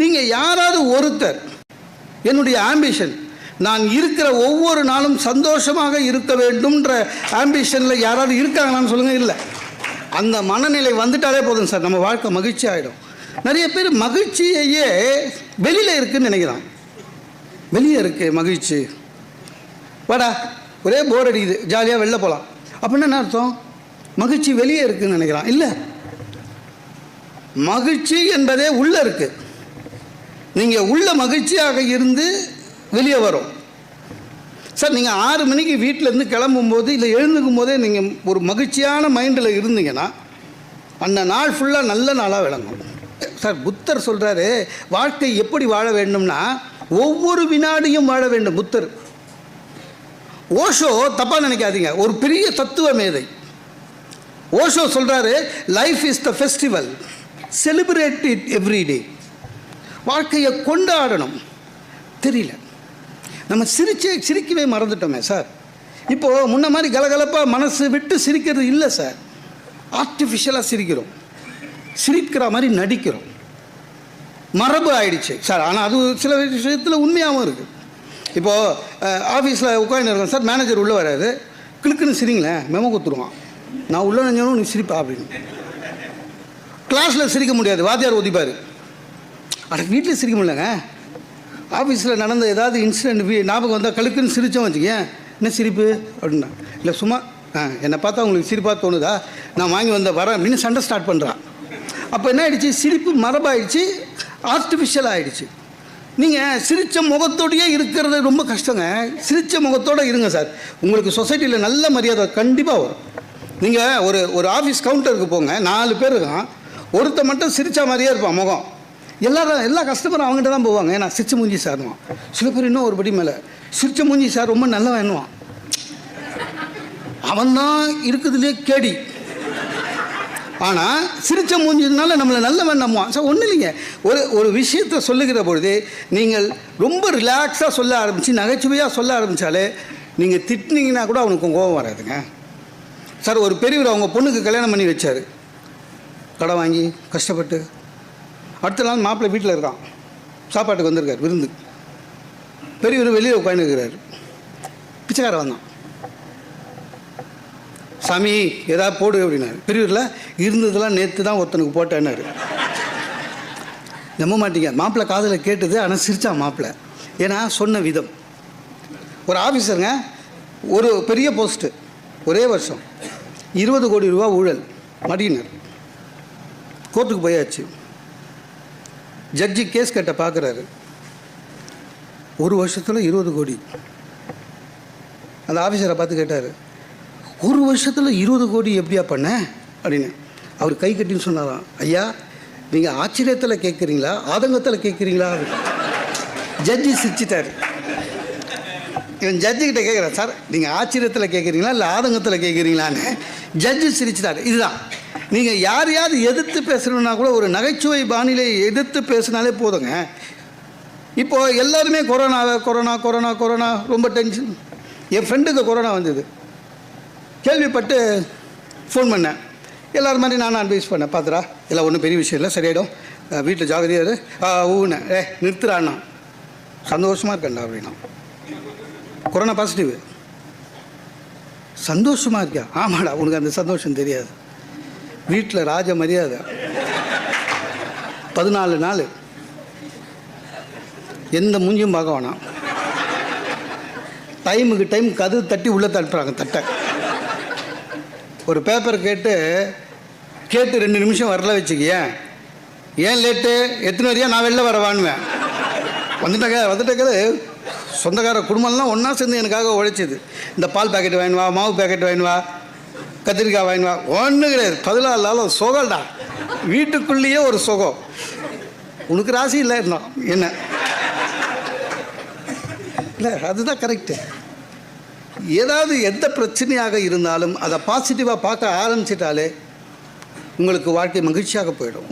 நீங்கள் யாராவது ஒருத்தர் என்னுடைய ஆம்பிஷன் நான் இருக்கிற ஒவ்வொரு நாளும் சந்தோஷமாக இருக்க வேண்டும்ன்ற ஆம்பிஷனில் யாராவது இருக்காங்களான்னு சொல்லுங்கள் இல்லை. அந்த மனநிலை வந்துட்டாலே போதும் சார் நம்ம வாழ்க்கை மகிழ்ச்சி ஆகிடும் நிறைய பேர் மகிழ்ச்சியையே வெளியில் இருக்குன்னு நினைக்கிறான். வெளியே இருக்கு மகிழ்ச்சி. வாடா ஒரே போர் அடிக்குது ஜாலியாக வெளில போகலாம் அப்படின்னா என்ன அர்த்தம்? மகிழ்ச்சி வெளியே இருக்குன்னு நினைக்கிறான். இல்லை. மகிழ்ச்சி என்பதே உள்ளே இருக்குது நீங்கள் உள்ள மகிழ்ச்சியாக இருந்து வெளியே வரும். சார் நீங்கள் ஆறு மணிக்கு வீட்டிலேருந்து கிளம்பும்போது இல்லை எழுந்துக்கும் போதே நீங்கள் ஒரு மகிழ்ச்சியான மைண்டில் இருந்தீங்கன்னா அந்த நாள் ஃபுல்லாக நல்ல நாளாக விளங்கும். சார் புத்தர் சொல்கிறாரு வாழ்க்கை எப்படி வாழ வேண்டும்னா ஒவ்வொரு வினாடியும் வாழ வேண்டும் புத்தர். ஓஷோ தப்பாக நினைக்காதீங்க ஒரு பெரிய தத்துவ மேதை. ஓஷோ சொல்கிறாரு life is the festival celebrate it every day வாழ்க்கையை கொண்டாடணும். தெரியல. நம்ம சிரிச்சே சிரிக்கவே மறந்துட்டோமே சார். இப்போது முன்ன மாதிரி கலகலப்பாக மனசு விட்டு சிரிக்கிறது இல்லை சார். ஆர்டிஃபிஷியலாக சிரிக்கிறோம். சிரிக்கிற மாதிரி நடிக்கிறோம். மரபு ஆயிடுச்சு சார். ஆனால் அது சில விஷயத்தில் உண்மையாகவும் இருக்குது இப்போது ஆஃபீஸில் உட்காந்துருக்கோம் சார். மேனேஜர் உள்ளே வராது கிளுக்குன்னு சிரிங்களேன். மெமோ கொடுத்துருவான் நான் உள்ளே நினைஞ்சாலும் நீ சிரிப்பா அப்படின்னு. கிளாஸில் சிரிக்க முடியாது. வாத்தியார் ஒதிப்பார் அட வீட்டில் சிரிக்க முடியலங்க. ஆஃபீஸில் நடந்த ஏதாவது இன்சிடென்ட் ஞாபகம் வந்தால் கழுக்குன்னு சிரித்தோம் வச்சுக்கேன் என்ன சிரிப்பு? அப்படின்னா இல்லை சும்மா ஆ என்னை பார்த்தா உங்களுக்கு சிரிப்பாக தோணுதா? நான் வாங்கி வந்த வரேன் அப்படின்னு சண்டை ஸ்டார்ட் பண்ணுறான் அப்போ என்ன ஆயிடுச்சு? சிரிப்பு மரபாயிடுச்சு ஆர்டிஃபிஷியல் ஆகிடுச்சு நீங்கள் சிரித்த முகத்தோடையே இருக்கிறது ரொம்ப கஷ்டங்க. சிரித்த முகத்தோடு இருங்க சார். உங்களுக்கு சொசைட்டியில் நல்ல மரியாதை கண்டிப்பாக வரும். நீங்கள் ஒரு ஒரு ஆஃபீஸ் கவுண்டருக்கு போங்க. நாலு பேர் இருக்கான். ஒருத்த மட்டும் சிரித்த மாதிரியே இருப்பான் முகம். எல்லாரும் எல்லா கஸ்டமரும் அவங்ககிட்ட தான் போவாங்க. ஏன்னா சிரிச்ச மூஞ்சி சார்னுவான் சில பேர் இன்னும் ஒரு படி மேலே சிரிச்ச மூஞ்சி சார் ரொம்ப நல்லா வேணுவான் அவன் தான் இருக்குதுலே கேடி. ஆனால் சிரிச்ச மூஞ்சினால நம்மளை நல்லவன் நம்புவான். சார் ஒன்றும் இல்லைங்க. ஒரு ஒரு விஷயத்தை சொல்லுகிற பொழுது நீங்கள் ரொம்ப ரிலாக்ஸாக சொல்ல ஆரம்பித்து நகைச்சுவையாக சொல்ல ஆரம்பித்தாலே நீங்கள் திட்டினீங்கன்னா கூட அவனுக்கு கோபம் வராதுங்க. சார் ஒரு பெரியவர் அவங்க பொண்ணுக்கு கல்யாணம் பண்ணி வச்சார். கடை வாங்கி கஷ்டப்பட்டு அடுத்த நாள் மாப்பிள்ளை வீட்டில் இருக்கான். சாப்பாட்டுக்கு வந்திருக்கார் விருந்து. பெரியவர் வெளியில் உட்காந்துருக்கிறார் பிச்சைக்கார வந்தான். சாமி ஏதாவது போடு அப்படின்னாரு. பெரியவரில் இருந்ததெல்லாம் நேற்று தான் ஒருத்தனுக்கு போட்டேன்னாரு. நம்ப மாட்டீங்க. மாப்பிள்ளை காதில் கேட்டது ஆனால் சிரிச்சான் மாப்பிள்ளை. ஏன்னா சொன்ன விதம். ஒரு ஆஃபீஸருங்க ஒரு பெரிய போஸ்ட்டு ஒரே வருஷம். இருபது கோடி ரூபா ஊழல். மடியினர். கோர்ட்டுக்கு போயாச்சு. ஜட்ஜி கேஸ் கட்ட பார்க்குறாரு ஒரு வருஷத்தில் இருபது கோடி. அந்த ஆஃபீஸரை பார்த்து கேட்டார் ஒரு வருஷத்தில் இருபது கோடி எப்படியா பண்ண? அப்படின்னு. அவர் கை கட்டின்னு சொன்னாராம் ஐயா நீங்கள் ஆச்சரியத்தில் கேட்குறீங்களா ஆதங்கத்தில் கேட்குறீங்களா ஜட்ஜி சிரிச்சிட்டார். இவன் ஜட்ஜிக்கிட்ட கேட்குறேன் சார் நீங்கள் ஆச்சரியத்தில் கேட்குறீங்களா இல்லை ஆதங்கத்தில் கேட்குறீங்களான்னு ஜட்ஜி சிரிச்சிட்டார் இதுதான் நீங்கள் யாரையாவது எதிர்த்து பேசணுன்னா கூட ஒரு நகைச்சுவை பாணியிலே எதிர்த்து பேசினாலே போதுங்க. இப்போது எல்லாருமே கொரோனாவை கொரோனா கொரோனா கொரோனா ரொம்ப டென்ஷன் என் ஃப்ரெண்டுக்கு கொரோனா வந்தது. கேள்விப்பட்டு ஃபோன் பண்ணேன். எல்லாரும் மாதிரி நானும் அட்வைஸ் பண்ணேன். பார்த்துடா எல்லாம் ஒன்றும் பெரிய விஷயம் இல்லை சரியாயிடும். வீட்டில் ஜாகிரதையாக இரு. ஏ நிறுத்துறான்னா? சந்தோஷமாக இருக்கேன்டா அப்படின்னா. கொரோனா பாசிட்டிவ் சந்தோஷமாக இருக்கியா? ஆமாடா உனக்கு அந்த சந்தோஷம் தெரியாது. வீட்டில் ராஜ மரியாதை. பதினாலு நாள். எந்த மூஞ்சியும் பார்க்க வேணாம். டைமுக்கு டைம் கதவு தட்டி உள்ளே தட்டுறாங்க தட்டை. ஒரு பேப்பர் கேட்டு கேட்டு ரெண்டு நிமிஷம் வரல வச்சுக்கியேன் ஏன் லேட்டு எத்தனை வரையா நான் வெளில வர வாணுவேன் வந்துட்டக்க சொந்தக்கார குடும்பம்லாம் ஒன்றா சேர்ந்து எனக்காக உழைச்சிது. இந்த பால் பாக்கெட் வாங்கினு வா மாவு பாக்கெட் வாங்கினு வா. கத்திரிக்காய் வாங்கினா ஒன்றும் கிடையாது பதிலாக இல்லாலும் சுகம்டா. வீட்டுக்குள்ளேயே ஒரு சுகம். உனக்கு ராசி இல்லை இருந்தோம் என்ன? இல்லை அதுதான் கரெக்டு ஏதாவது எந்த பிரச்சனையாக இருந்தாலும் அதை பாசிட்டிவாக பார்க்க ஆரம்பிச்சிட்டாலே உங்களுக்கு வாழ்க்கை மகிழ்ச்சியாக போயிடும்.